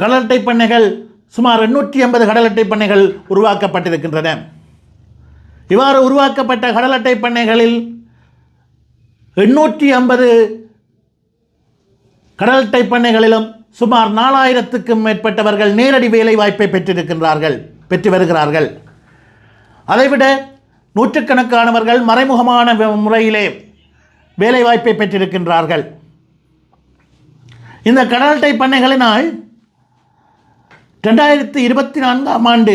கடல் அட்டை பண்ணைகள் சுமார் எண்ணூற்றி ஐம்பது கடல் அட்டை பண்ணைகள் உருவாக்கப்பட்டிருக்கின்றன. இவ்வாறு உருவாக்கப்பட்ட கடல் அட்டை பண்ணைகளில் எண்ணூற்றி ஐம்பது கடல் அட்டை பண்ணைகளிலும் சுமார் நாலாயிரத்துக்கும் மேற்பட்டவர்கள் நேரடி வேலை வாய்ப்பை பெற்றிருக்கின்றார்கள் பெற்று வருகிறார்கள். அதைவிட நூற்றுக்கணக்கானவர்கள் மறைமுகமான முறையிலே வேலைவாய்ப்பை பெற்றிருக்கின்றார்கள். இந்த கடல் அட்டை பண்ணைகளினால் ரெண்டாயிரத்தி இருபத்தி நான்காம் ஆண்டு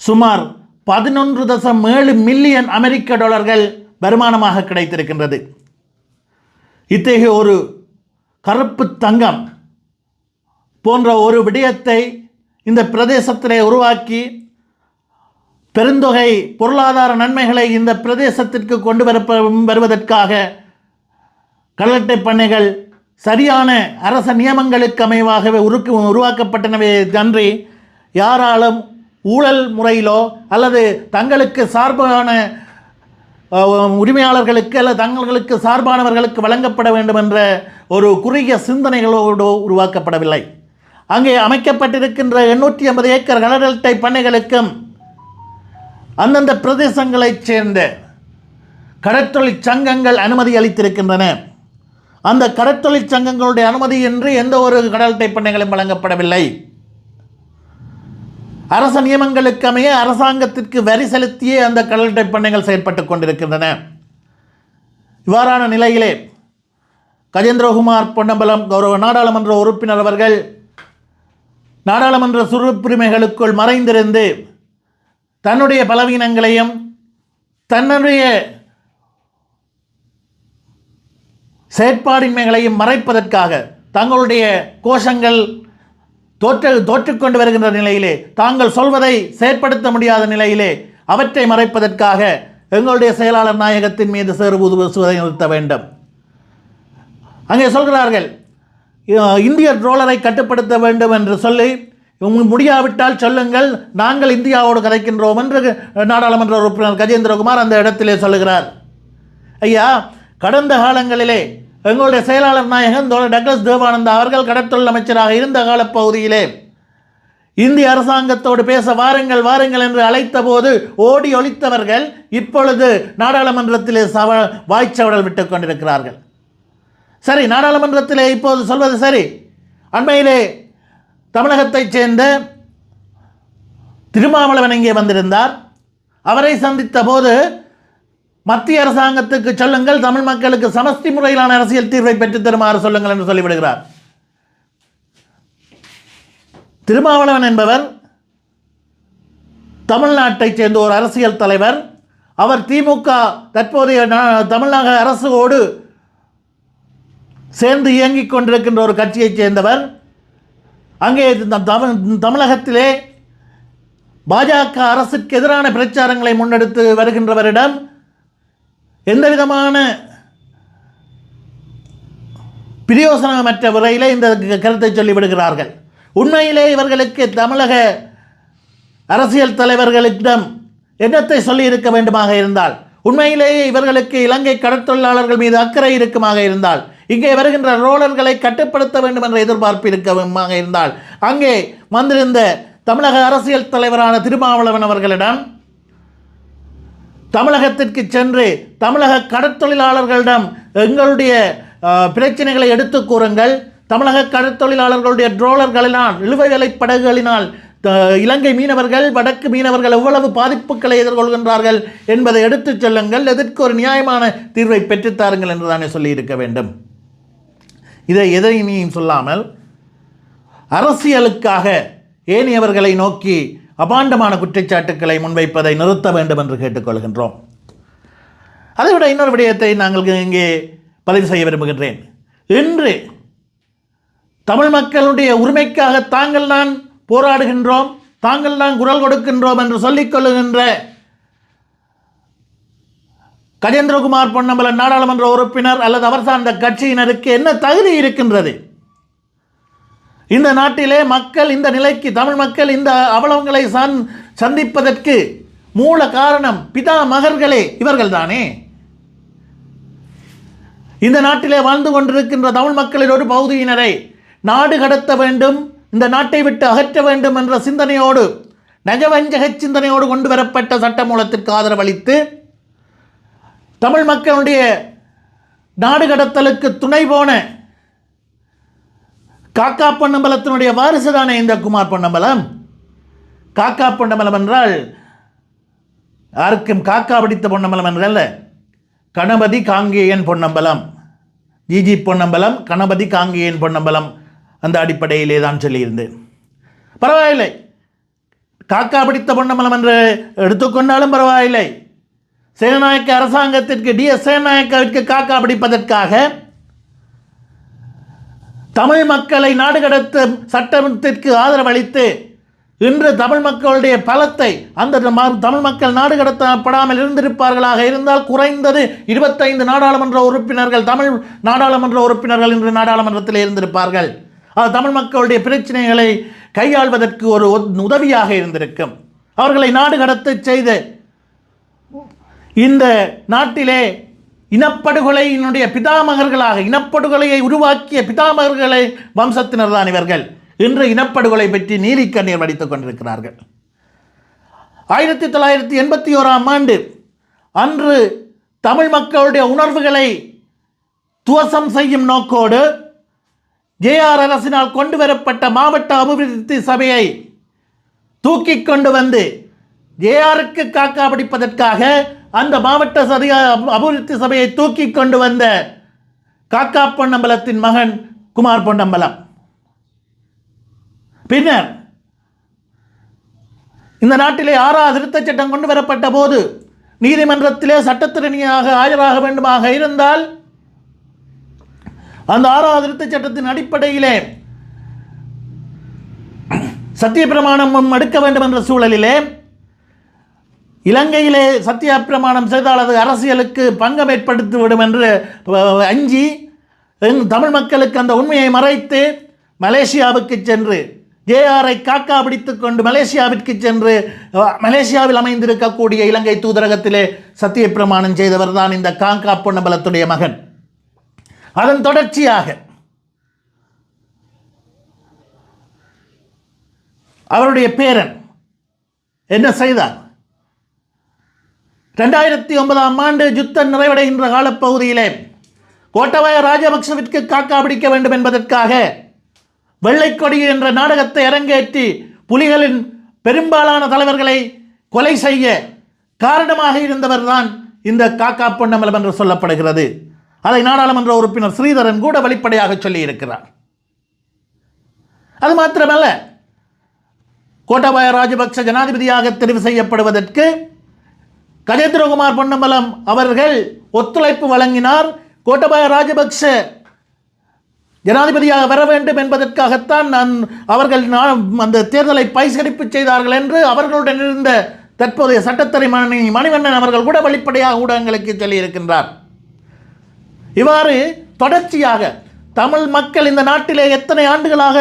சுமார் பதினொன்று தசம் ஏழு மில்லியன் அமெரிக்க டாலர்கள் வருமானமாக கிடைத்திருக்கின்றது. இத்தகைய ஒரு கருப்பு தங்கம் போன்ற ஒரு விடயத்தை இந்த பிரதேசத்திலே உருவாக்கி பெருந்தொகை பொருளாதார நன்மைகளை இந்த பிரதேசத்திற்கு கொண்டு வர வருவதற்காக கடலட்டை பண்ணைகள் சரியான அரச நியமங்களுக்கு அமைவாகவே உருக்கு உருவாக்கப்பட்டனவே அன்றி யாராலும் ஊழல் முறையிலோ அல்லது தங்களுக்கு சார்பான உரிமையாளர்களுக்கு அல்லது தங்களுக்கு சார்பானவர்களுக்கு வழங்கப்பட வேண்டும் என்ற ஒரு குறுகிய சிந்தனைகளோடு உருவாக்கப்படவில்லை. அங்கே அமைக்கப்பட்டிருக்கின்ற எண்ணூற்றி ஐம்பது ஏக்கர் கடலட்டை பண்ணைகளுக்கும் அந்தந்த பிரதேசங்களைச் சேர்ந்த கடற்தொழிற் சங்கங்கள் அனுமதி அளித்திருக்கின்றன. அந்த கடற்தொழிற் சங்கங்களுடைய அனுமதியின்றி எந்த ஒரு கடல் பண்ணைகளும் வழங்கப்படவில்லை. அரச நியமங்களுக்கு அமைய அரசாங்கத்திற்கு வரி செலுத்தியே அந்த கடல் பண்ணைகள் செயற்பட்டு கொண்டிருக்கின்றன. இவ்வாறான நிலையிலே கஜேந்திரகுமார் பொன்னம்பலம் கௌரவ நாடாளுமன்ற உறுப்பினர் அவர்கள் நாடாளுமன்ற சுருப்புரிமைகளுக்குள் மறைந்திருந்து தன்னுடைய பலவீனங்களையும் தன்னுடைய செயற்பாடின்மைகளையும் மறைப்பதற்காக தங்களுடைய கோஷங்கள் தோற்று தோற்றுக்கொண்டு வருகின்ற நிலையிலே தாங்கள் சொல்வதை செயற்படுத்த முடியாத நிலையிலே அவற்றை மறைப்பதற்காக எங்களுடைய செயலாளர் நாயகத்தின் மீது சேறுபூது பேசுவதை நிறுத்த வேண்டும். அங்கே சொல்கிறார்கள் இந்திய ட்ரோலரை கட்டுப்படுத்த வேண்டும் என்று சொல்லி முடியாவிட்டால் சொல்லுங்கள் நாங்கள் இந்தியாவோடு கதைக்கின்றோம் என்று நாடாளுமன்ற உறுப்பினர் கஜேந்திரகுமார் அந்த இடத்திலே சொல்லுகிறார். ஐயா கடந்த காலங்களிலே எங்களுடைய செயலாளர் நாயகன் தோழர் டக்ளஸ் தேவானந்தா அவர்கள் கடற்தொழில் அமைச்சராக இருந்த காலப்பகுதியிலே இந்திய அரசாங்கத்தோடு பேச வாருங்கள் வாருங்கள் என்று அழைத்த போது ஓடி ஒழித்தவர்கள் இப்பொழுது நாடாளுமன்றத்திலே சவ வாய்ச்சவடல் விட்டு கொண்டிருக்கிறார்கள். சரி நாடாளுமன்றத்திலே இப்போது சொல்வது சரி. அண்மையிலே தமிழகத்தைச் சேர்ந்த திருமாவளவன் இங்கே வந்திருந்தார். அவரை சந்தித்த போது மத்திய அரசாங்கத்துக்கு சொல்லுங்கள் தமிழ் மக்களுக்கு சமஸ்தி முறையிலான அரசியல் தீர்வை பெற்றுத் தருமாறு சொல்லுங்கள் என்று சொல்லிவிடுகிறார். திருமாவளவன் என்பவர் தமிழ்நாட்டைச் சேர்ந்த ஒரு அரசியல் தலைவர். அவர் திமுக தற்போதைய தமிழக அரசோடு சேர்ந்து இயங்கிக் கொண்டிருக்கின்ற ஒரு கட்சியைச் சேர்ந்தவர். அங்கே தமிழ் தமிழகத்திலே பாஜக அரசுக்கு எதிரான பிரச்சாரங்களை முன்னெடுத்து வருகின்றவரிடம் எந்த விதமான பிரயோசனமற்ற முறையிலே இந்த கருத்தை சொல்லிவிடுகிறார்கள். உண்மையிலே இவர்களுக்கு தமிழக அரசியல் தலைவர்களிடம் என்னத்தை சொல்லி இருக்க வேண்டுமாக இருந்தால்? உண்மையிலேயே இவர்களுக்கு இலங்கை கடற்தொழிலாளர்கள் மீது அக்கறை இருக்குமாக இருந்தால்? இங்கே வருகின்ற ரோலர்களை கட்டுப்படுத்த வேண்டும் என்ற எதிர்பார்ப்பு இருக்கமாக இருந்தால்? அங்கே வந்திருந்த தமிழக அரசியல் தலைவரான திருமாவளவன் அவர்களிடம் தமிழகத்திற்கு சென்று தமிழக கடற்தொழிலாளர்களிடம் எங்களுடைய பிரச்சனைகளை எடுத்து கூறுங்கள். தமிழக கடற்தொழிலாளர்களுடைய ட்ரோலர்களினால் இழுவைகளை படகுகளினால் இலங்கை மீனவர்கள் வடக்கு மீனவர்கள் எவ்வளவு பாதிப்புகளை எதிர்கொள்கின்றார்கள் என்பதை எடுத்துச் சொல்லுங்கள். எதற்கு ஒரு நியாயமான தீர்வை பெற்றுத்தாருங்கள் என்று தானே சொல்லியிருக்க வேண்டும். இதை எதையும் சொல்லாமல் அரசியலுக்காக ஏனையவர்களை நோக்கி அபாண்டமான குற்றச்சாட்டுக்களை முன்வைப்பதை நிறுத்த வேண்டும் என்று கேட்டுக்கொள்கின்றோம். அதைவிட இன்னொரு விடயத்தை நாங்கள் இங்கே பதிவு செய்ய விரும்புகின்றேன். இன்று தமிழ் மக்களுடைய உரிமைக்காக தாங்கள் தான் போராடுகின்றோம் தாங்கள் தான் குரல் கொடுக்கின்றோம் என்று சொல்லிக் கொள்ளுகின்ற கஜேந்திரகுமார் பொன்னம்பலன் நாடாளுமன்ற உறுப்பினர் அல்லது அவர் சார்ந்த கட்சியினருக்கு என்ன தகுதி இருக்கின்றது? இந்த நாட்டிலே மக்கள் இந்த நிலைக்கு தமிழ் மக்கள் இந்த அவலங்களை சந் சந்திப்பதற்கு மூல காரணம் பிதா மகர்களே இவர்கள்தானே. இந்த நாட்டிலே வாழ்ந்து கொண்டிருக்கின்ற தமிழ் மக்களின் ஒரு பகுதியினரை நாடு கடத்த வேண்டும் இந்த நாட்டை விட்டு அகற்ற வேண்டும் என்ற சிந்தனையோடு நகவஞ்சக சிந்தனையோடு கொண்டு வரப்பட்ட சட்டமூலத்திற்கு ஆதரவளித்து தமிழ் மக்களுடைய நாடு கடத்தலுக்கு துணை போன காக்கா பொன்னம்பலத்தினுடைய வாரிசு தானே இந்த குமார் பொன்னம்பலம்? காக்கா பொன்னம்பலம் என்றால் யாருக்கும் காக்கா பிடித்த பொன்னம்பலம் என்றல்ல. கணபதி காங்கேயன் பொன்னம்பலம். ஜிஜி பொன்னம்பலம் கணபதி காங்கேயன் பொன்னம்பலம் அந்த அடிப்படையிலே தான் சொல்லியிருந்தேன். பரவாயில்லை. காக்கா பிடித்த பொன்னம்பலம் என்று எடுத்துக்கொண்டாலும் பரவாயில்லை. சேனநாயக்க அரசாங்கத்திற்கு டி எஸ் சேனநாயக்கவிற்கு காக்கா பிடிப்பதற்காக தமிழ் மக்களை நாடு கடத்த சட்டத்திற்கு ஆதரவளித்து இன்று தமிழ் மக்களுடைய பலத்தை அந்த ம- தமிழ் மக்கள் நாடு கடத்தப்படாமல் இருந்திருப்பார்களாக இருந்தால் குறைந்தது இருபத்தைந்து நாடாளுமன்ற உறுப்பினர்கள் தமிழ் நாடாளுமன்ற உறுப்பினர்கள் இன்று நாடாளுமன்றத்தில் இருந்திருப்பார்கள். அது தமிழ் மக்களுடைய பிரச்சனைகளை கையாள்வதற்கு ஒரு உதவியாக இருந்திருக்கும். அவர்களை நாடு கடத்த செய்து இந்த நாட்டிலே இனப்படுகொலையினுடைய பிதாமகர்களாக இனப்படுகொலையை உருவாக்கிய பிதாமகர்களை வம்சத்தினர் தான் இவர்கள். இன்று இனப்படுகொலை பற்றி நீலிக்கண்ணீர் வடித்துக் கொண்டிருக்கிறார்கள். ஆயிரத்தி தொள்ளாயிரத்தி எண்பத்தி ஓராம் ஆண்டு அன்று தமிழ் மக்களுடைய உணர்வுகளை துவசம் செய்யும் நோக்கோடு ஜேஆர் அரசினால் கொண்டு வரப்பட்ட மாவட்ட அபிவிருத்தி சபையை தூக்கி கொண்டு வந்து ஜேஆருக்கு காக்கா பிடிப்பதற்காக அந்த மாவட்ட சதி அபிவிருத்தி சபையை தூக்கி கொண்டு வந்த காக்கா பொன்னம்பலத்தின் மகன் குமார் பொன்னம்பலம். பின்னர் இந்த நாட்டிலே ஆறாவது திருத்தச் சட்டம் கொண்டு வரப்பட்ட போது நீதிமன்றத்திலே சட்டத்திறனியாக ஆஜராக வேண்டுமாக இருந்தால் அந்த ஆறாவது திருத்தச் சட்டத்தின் அடிப்படையிலே சத்தியப்பிரமாணம் எடுக்க வேண்டும் என்ற சூழலிலே இலங்கையிலே சத்தியப்பிரமாணம் செய்தால் அது அரசியலுக்கு பங்கம் ஏற்படுத்திவிடும் என்று அஞ்சி எங் தமிழ் மக்களுக்கு அந்த உண்மையை மறைத்து மலேசியாவுக்கு சென்று ஜேஆரை காக்கா பிடித்து கொண்டு மலேசியாவிற்கு சென்று மலேசியாவில் அமைந்திருக்கக்கூடிய இலங்கை தூதரகத்திலே சத்தியப்பிரமாணம் செய்தவர் தான் இந்த காக்கா பொன்னம்பலத்துடைய மகன். அதன் தொடர்ச்சியாக அவருடைய பேரன் என்ன செய்தார்? ரெண்டாயிரத்தி ஒன்பதாம் ஆண்டு யுத்தம் நிறைவடைகின்ற காலப்பகுதியிலே கோட்டபாய ராஜபக்சவிற்கு காக்கா பிடிக்க வேண்டும் என்பதற்காக வெள்ளைக்கொடி என்ற நாடகத்தை அரங்கேற்றி புலிகளின் பெரும்பாலான தலைவர்களை கொலை செய்ய காரணமாக இருந்தவர்தான் இந்த காக்கா பொன்னமலம் என்று சொல்லப்படுகிறது. அதை நாடாளுமன்ற உறுப்பினர் ஸ்ரீதரன் கூட வெளிப்படையாக சொல்லியிருக்கிறார். அது மாத்திரமல்ல கோட்டாபாய ராஜபக்ச ஜனாதிபதியாக தெரிவு செய்யப்படுவதற்கு கஜேந்திரகுமார் பொன்னம்பலம் அவர்கள் ஒத்துழைப்பு வழங்கினார். கோட்டபாய ராஜபக்ச ஜனாதிபதியாக வர வேண்டும் என்பதற்காகத்தான் நான் அவர்கள் நான் அந்த தேர்தலை பைசரிப்பு செய்தார்கள் என்று அவர்களுடன் இருந்த தற்போதைய சட்டத்தறை மணி மணிவண்ணன் அவர்கள் கூட வெளிப்படையாக ஊடகங்களுக்கு சொல்லியிருக்கின்றார். இவ்வாறு தொடர்ச்சியாக தமிழ் மக்கள் இந்த நாட்டிலே எத்தனை ஆண்டுகளாக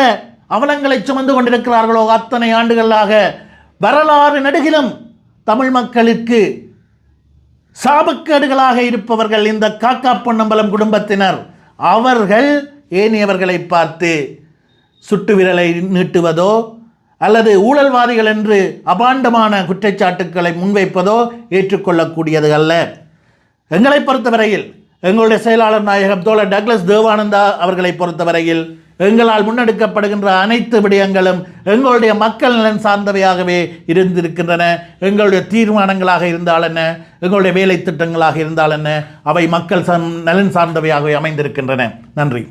அவலங்களை சுமந்து கொண்டிருக்கிறார்களோ அத்தனை ஆண்டுகளாக வரலாறு நெடுகிலும் தமிழ் மக்களுக்கு சாபக்கேடுகளாக இருப்பவர்கள் இந்த காக்கா பொன்னம்பலம் குடும்பத்தினர். அவர்கள் ஏனியவர்களை பார்த்து சுட்டு விரலை நீட்டுவதோ அல்லது ஊழல்வாதிகள் என்று அபாண்டமான குற்றச்சாட்டுக்களை முன்வைப்பதோ ஏற்றுக்கொள்ளக்கூடியது அல்ல. எங்களை பொறுத்தவரையில் எங்களுடைய செயலாளர் நாயகம் தோழர் டக்ளஸ் தேவானந்தா அவர்களை பொறுத்தவரையில் எங்களால் முன்னெடுக்கப்படுகின்ற அனைத்து விடயங்களும் எங்களுடைய மக்கள் நலன் சார்ந்தவையாகவே இருந்திருக்கின்றன. எங்களுடைய தீர்மானங்களாக இருந்தால் என்ன? எங்களுடைய வேலை திட்டங்களாக இருந்தால் என்ன? அவை மக்கள் சம் நலன் சார்ந்தவையாகவே அமைந்திருக்கின்றன. நன்றி.